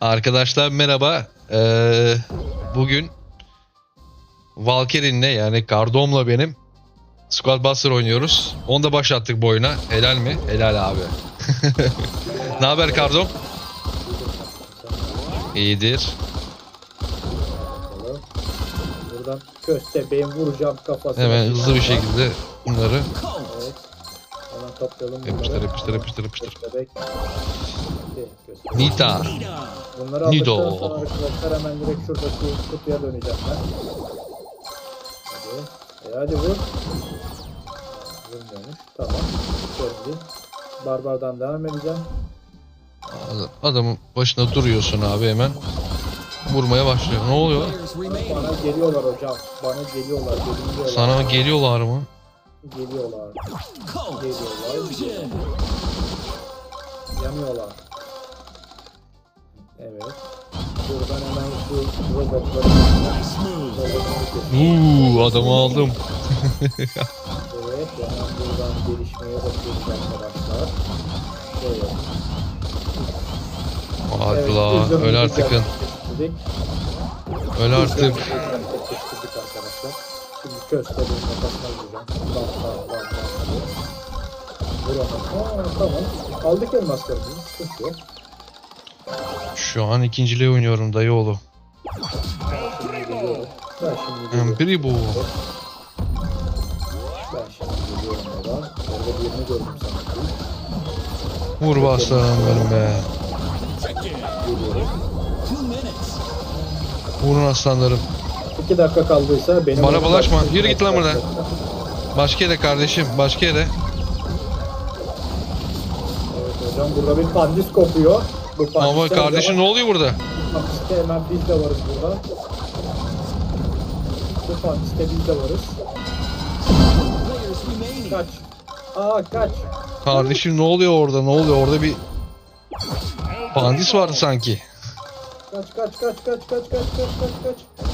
Arkadaşlar merhaba. Ee, bugün Valkyrie'nle yani Kardom'la benim Squad Buster oynuyoruz. Onu da başlattık bu oyuna. Helal mi? Helal abi. ne haber Kardom? İyidir. Buradan köstebeğin vuracağım kafasına. Hemen hızlı bir şekilde bunları toplayalım yapıştır yapıştır yapıştır yapıştır. Nita. Bunları Nido. aldıktan sonra arkadaşlar hemen direkt şuradaki kutuya döneceğim ben. Hadi. E hadi vur. Vurmuyormuş. Tamam. Şöyle. Barbardan devam edeceğim. Adamın başına duruyorsun abi hemen. Vurmaya başlıyor. Ne oluyor? Bana geliyorlar hocam. Bana geliyorlar. Geliyorlar. Sana geliyorlar mı? Geliyorlar. Geliyorlar. geliyorlar. Yanıyorlar. Evet. Buradan hemen şu robotları Uuu adamı aldım. Evet, hemen buradan gelişmeye bakıyoruz arkadaşlar. Evet. Hadi la hızlı öl artık. Öl artık. Hızlı gerçekleştirdik arkadaşlar. Şimdi köstebeğin kafasına vuracağım. Bam bam bam bam. Vur onu. Aa, tamam. Aldık elmaslarımızı. Sıkıntı yok. Şu an ikinciliğe oynuyorum dayıoğlu. Ben şimdi geliyorum. Ben şimdi geliyorum orada. Orada birini gördüm sanki. Vur be aslanım benim be. Geliyorum. Vurun aslanlarım. İki dakika kaldıysa benim... Bana bulaşma. Yürü git lan buradan. Başka yere kardeşim. Başka yere. Evet hocam burada bir pandis kopuyor. Bu Ama kardeşim ne oluyor burada? Pandiste hemen biz de varız burada. Bu pandiste biz de varız. Kaç. Aa kaç. Kardeşim ne oluyor orada? Ne oluyor? Orada bir pandis vardı sanki. Kaç kaç kaç kaç kaç kaç kaç kaç kaç.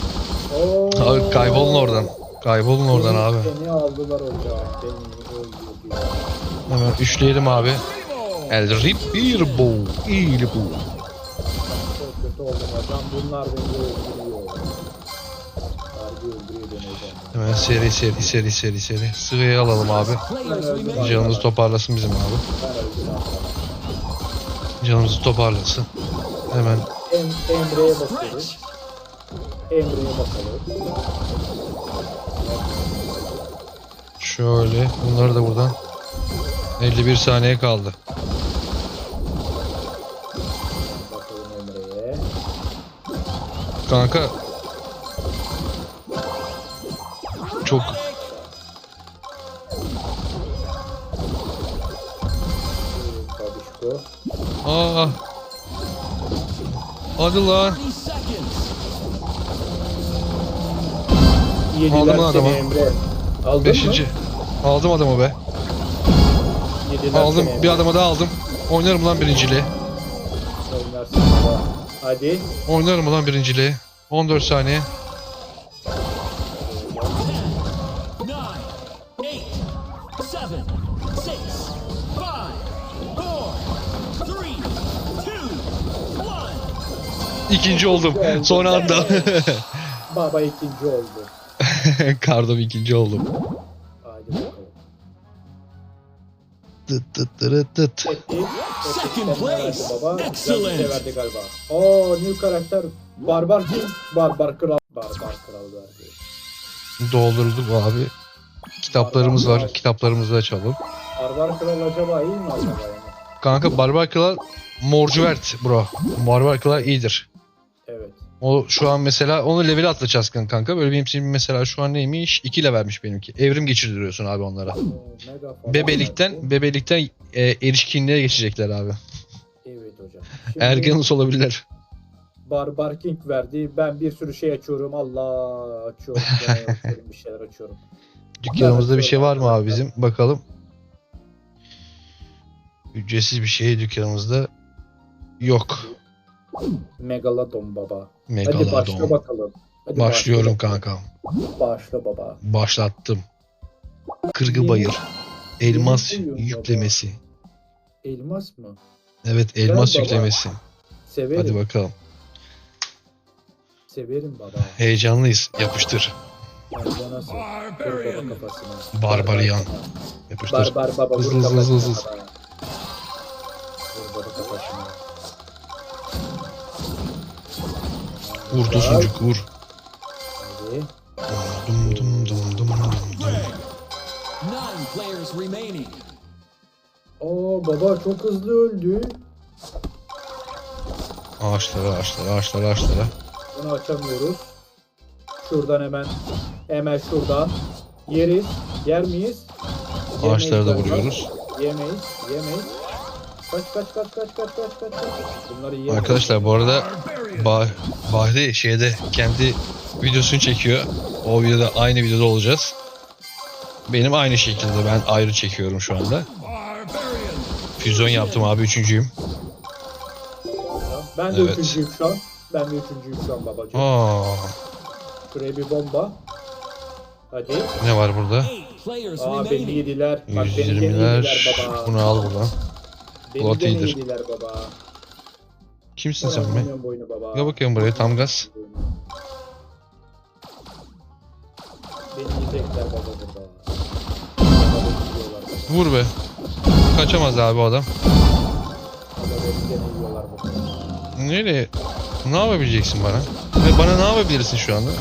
Oo. Abi kaybolun oradan. Kaybolun oradan abi. Aldılar öldürdüler. Hemen üçleyelim abi. El rip bir bu. İyi bu. Çok kötü oldum hocam. Bunlar beni öldürüyor. Harbi öldürüyor beni hocam. Hemen seri seri seri seri seri. Sırayı alalım abi. Canımızı toparlasın bizim abi. Canımızı toparlasın. Hemen Em Emre'ye bakıyoruz. Emre'ye bakalım. şöyle bunları da buradan 51 saniye kaldı. Bakalım Emre'ye. Kanka çok Babişko. aa Hadi lan. Yediler Aldım lan seni adamı. Emre. Aldın Beşinci. mı? Aldım adamı be. Yediler Aldım. seni Bir adamı daha aldım. Oynarım lan birinciliği. Oynarsın baba. Hadi. Oynarım lan birinciliği. 14 saniye. nine, eight, seven, six, five, four, three, two, one. İkinci oldum. Son anda. Baba ikinci oldu. Kardom ikinci oldum. Hadi bakalım. Tıt tıt tırıt tıt. Second place. Baba. Excellent. Excellent. verdi galiba. Oo new karakter. Barbar kim? Barbar kral. Barbar kral verdi. Doldurduk abi. Kitaplarımız var. Kitaplarımızı açalım. Barbar kral acaba iyi mi acaba yani? Kanka Barbar Kral morcuvert bro. Barbar Kral iyidir. Evet. O şu an mesela onu level atlatacağız kanka. Böyle benim için mesela şu an neymiş? 2 levelmiş benimki. Evrim geçirdiriyorsun abi onlara. Falan Bebelikten bebelikten e, erişkinliğe geçecekler abi. Evet hocam. Şimdi Ergenus olabilirler. Barbar King verdi. Ben bir sürü şey açıyorum. Allah açıyorum. Açıyorum. Bir şeyler açıyorum. Dükkanımızda bir şey var mı abi bizim? Bakalım. Ücretsiz bir şey dükkanımızda yok. Megalodon baba. Hadi Megalodon. başla bakalım. Hadi Başlıyorum başla kanka. Başla baba. Başlattım. Kırgı bayır. Elmas baba. yüklemesi. Elmas mı? Evet elmas baba. yüklemesi. Severim. Hadi bakalım. Severim baba. Heyecanlıyız. Yapıştır. Baba kafasına. Barbarian. Yapıştır. Barbar baba vur Hızlı, hızlı, hızlı, Vur tosuncuk vur. Hadi. Dum dum dum dum dum dum. Nine players remaining. Oo baba çok hızlı öldü. Ağaçlara ağaçlara ağaçlara ağaçlara. Bunu açamıyoruz. Şuradan hemen. Hemen şuradan. Yeriz. Yer miyiz? Ağaçlara da vuruyoruz. Yemeyiz. Yemeyiz. Kaç kaç kaç kaç kaç kaç kaç kaç. Bunları. Arkadaşlar bu arada bah Bahri şeyde kendi videosunu çekiyor. O videoda aynı videoda olacağız. Benim aynı şekilde ben ayrı çekiyorum şu anda. Füzyon yaptım abi üçüncüyüm. Ben de Evet. üçüncüyüm şu an. Ben de üçüncüyüm şu an babacığım. Aa, Şuraya bir bomba. Hadi. ne var burada? Aa beni yediler. Bak beni gene 120'ler. yediler baba. Bunu al buradan. Lot gene iyidir. baba. Kimsin sen be? baba. Gel bakayım buraya tam gaz. Beni yiyecekler baba burada. Baba beni yiyorlar baba. Vur be. Kaçamaz abi o adam. Baba beni gene yiyorlar baba. Nereye? Ne yapabileceksin bana? Ve bana ne yapabilirsin şu anda? Yiyorum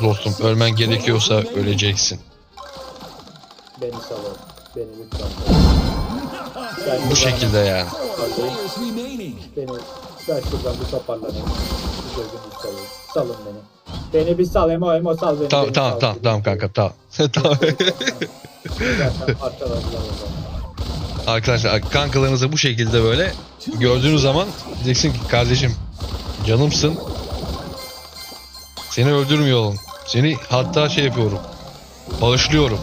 baba. Dostum ölmen gerekiyorsa öleceksin. Beni salın. Beni lütfen. Bu şekilde yani. Beni, ben şuradan bir toparlanayım. Bir gözümü salın. Salın beni. Beni bir sal Emo Emo sal beni. Tamam beni tamam sal. tamam tamam kanka tamam. tamam. Arkadaşlar kankalarınızı bu şekilde böyle gördüğünüz zaman diyeceksin ki kardeşim canımsın. Seni öldürmüyorum. Seni hatta şey yapıyorum. Bağışlıyorum.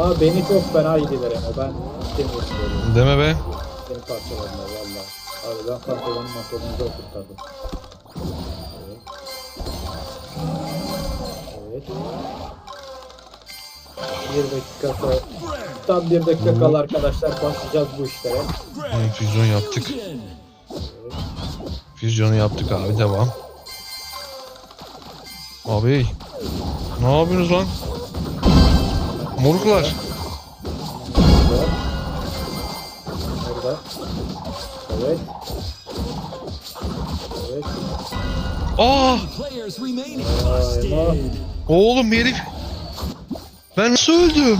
Ama beni çok fena yediler Emo. Ben istemiyorum böyle. Deme be. Beni parçaladılar valla. Abi ben pantolonun pantolonunu zor kurtardım. Evet. Evet. Bir dakika sonra, tam bir dakika kala arkadaşlar başlayacağız bu işlere. Hı, Füzyon yaptık. Fusion. Füzyonu yaptık abi devam. Abi ne yapıyorsunuz lan? Moruklar. Burada. Burada. Evet. Evet. Aa. Busted. oğlum herif. Ben nasıl öldüm?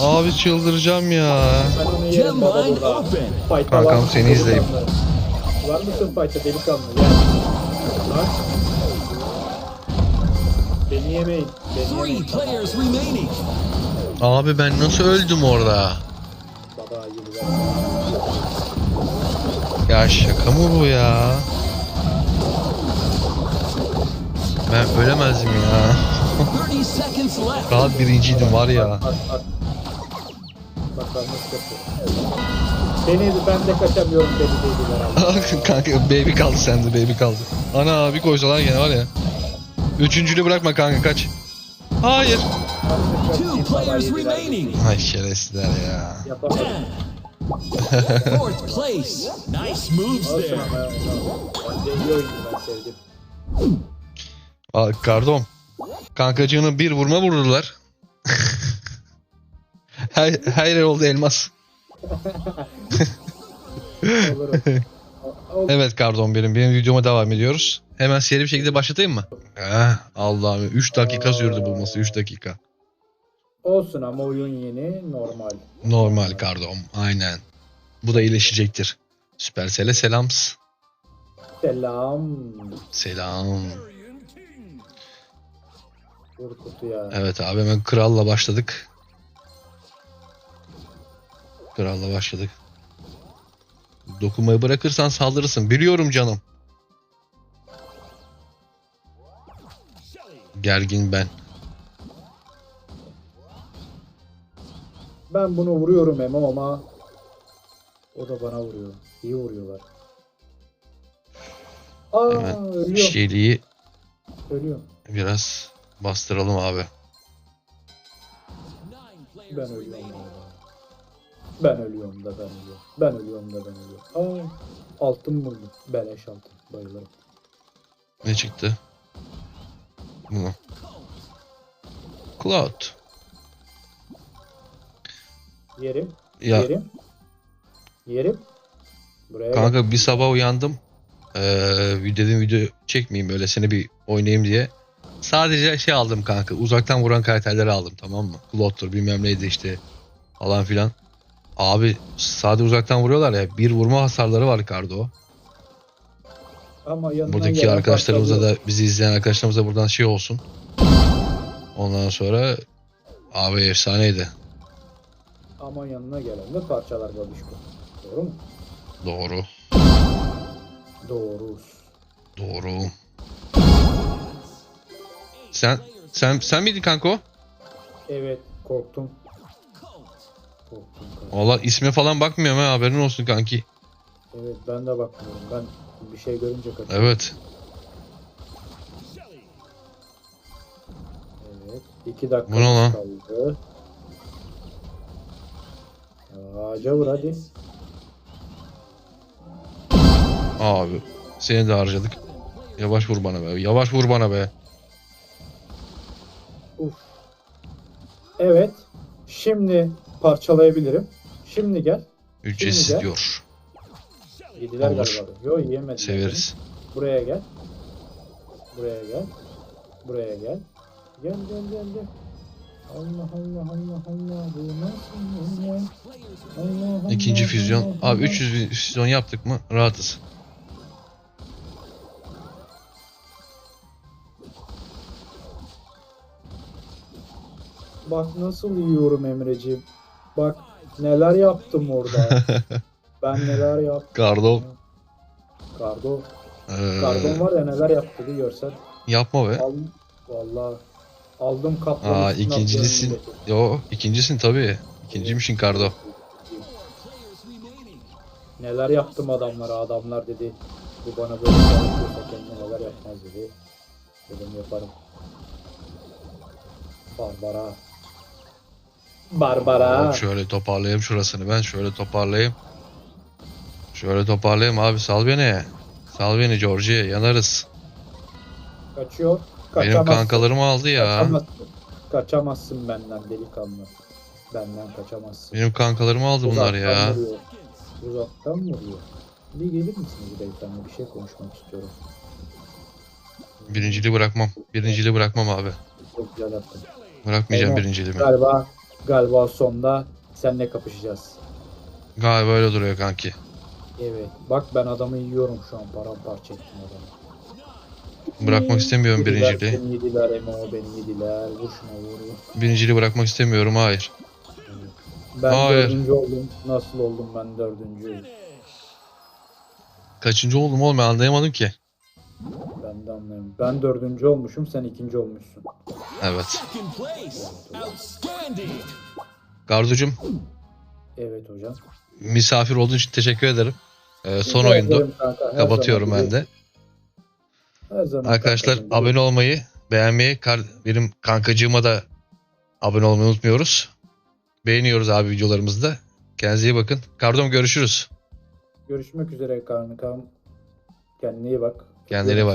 Abi çıldıracağım ya. Kankam, seni izleyeyim. Var mısın fight'ta delikanlı? Gel. Lan. Beni yemeyin. Beni Three yemeyin. players remaining. Abi ben nasıl öldüm orada? Ya şaka mı bu ya? Ben ölemezdim ya. 30 seconds left. Rahat birinciydim var ya. Beni ben de kaçamıyorum beni dediler abi. kanka baby kaldı sende baby kaldı. Ana bir koysalar gene var ya. Üçüncülü bırakma kanka kaç. Hayır. Two players remaining. Ay şerefsizler ya. Fourth place. Nice moves there. Aa, Kardom. Kankacığını bir vurma vururlar. her, her yer oldu elmas. Olur. Evet Kardom benim. Benim videoma devam ediyoruz. Hemen seri bir şekilde başlatayım mı? Eh, Allah'ım 3 dakika sürdü bulması 3 dakika. Olsun ama oyun yeni normal. Normal Kardom aynen. Bu da iyileşecektir. Süpersel'e selams. Selam. Selam. Vur kutuya. Evet abi hemen kralla başladık. Kralla başladık. Dokunmayı bırakırsan saldırırsın. Biliyorum canım. Gergin ben. Ben bunu vuruyorum Emo ama o da bana vuruyor. İyi vuruyorlar. Aa Hemen ölüyor. Şeliği Ölüyor. biraz Bastıralım abi. Ben ölüyorum. Ben ölüyorum da ben ölüyorum. Ben ölüyorum da ben ölüyorum. Aa, altın buldum. Beleş altın. Bayılırım. Ne çıktı? Bu. Cloud. Yerim. Ya Yerim. Yerim. Buraya gel. kanka bir sabah uyandım. Ee, dedim video çekmeyeyim böyle seni bir oynayayım diye. Sadece şey aldım kanka. Uzaktan vuran karakterleri aldım tamam mı? Cloud'dur bilmem neydi işte falan filan. Abi sade uzaktan vuruyorlar ya. Bir vurma hasarları var Kardo. Ama Buradaki arkadaşlarımıza da bizi izleyen arkadaşlarımıza da buradan şey olsun. Ondan sonra abi efsaneydi. Ama yanına gelen de parçalar babişko. Doğru mu? Doğru. Doğru. Doğru. Sen sen sen miydin kanka o? Evet korktum. Korktum. Valla isme falan bakmıyorum ha haberin olsun kanki. Evet ben de bakmıyorum. Ben bir şey görünce kaçıyorum. Evet. Evet. İki dakika Bu ne lan? kaldı. Ağaca vur hadi. Abi seni de harcadık. Yavaş vur bana be. Yavaş vur bana be. Uf. Evet. Şimdi parçalayabilirim. Şimdi gel. Ücretsiz gel. diyor. Yediler Olur. galiba. Yok yiyemediler. Severiz. Buraya gel. Buraya gel. Buraya gel. Gel gel gel gel. Allah Allah Allah Allah. Bu nasıl ya? Allah Allah İkinci Allah füzyon. Allah. Abi 300 bin füzyon yaptık mı rahatız. Bak nasıl yiyorum Emreciğim. Bak neler yaptım orada. ben neler yaptım. Gardo. Kardo. Ee, Kardon var ya neler yaptı bir görsen. yapma be. Aldım. Valla. Aldım kaplanı. Aa atlıyorum Yo ikincisin tabii. İkinciymişsin Kardo. Neler yaptım adamlara. Adamlar dedi. Bu bana böyle şey yapıyorsa kendine neler yapmaz dedi. Dedim yaparım. Barbara. Barbara. Şöyle toparlayayım şurasını ben. Şöyle toparlayayım. Şöyle toparlayayım abi sal beni. Sal beni Georgie yanarız. Kaçıyor. Benim Kaçamazsın. kankalarımı aldı ya. Kaçamazsın. Kaçamazsın benden delikanlı. Benden kaçamazsın. Benim kankalarımı aldı bunlar Uzaktan ya. vuruyor. Uzaktan vuruyor. Bir gelir misiniz beyefendi? Bir şey konuşmak istiyorum. Birinciliği bırakmam. Birinciliği bırakmam abi. Çok güzel yaptın. Bırakmayacağım Eyvah. birinciliğimi. Galiba galiba sonda seninle kapışacağız. Galiba öyle duruyor kanki. Evet. Bak ben adamı yiyorum şu an. Paramparça ettim adamı. Bırakmak istemiyorum Yediler, birinciliği. Beni yediler Emo beni yediler. Vur şuna vur. Birinciliği bırakmak istemiyorum hayır. Ben Hayır. dördüncü oldum. Nasıl oldum ben dördüncü? Kaçıncı oldum oğlum ben anlayamadım ki. Ben de anlayayım. Ben dördüncü olmuşum. Sen ikinci olmuşsun. Evet. Garducum Evet hocam. misafir olduğun için teşekkür ederim. Ee, son Rica oyundu. ederim kanka, her Kapatıyorum zaman ben de. Her zaman Arkadaşlar kankacığım. abone olmayı, beğenmeyi, kar- benim kankacığıma da abone olmayı unutmuyoruz. Beğeniyoruz abi videolarımızı da. Kendinize iyi bakın. Kardom görüşürüz. Görüşmek üzere kankam. Kendine iyi bak. Kendine iyi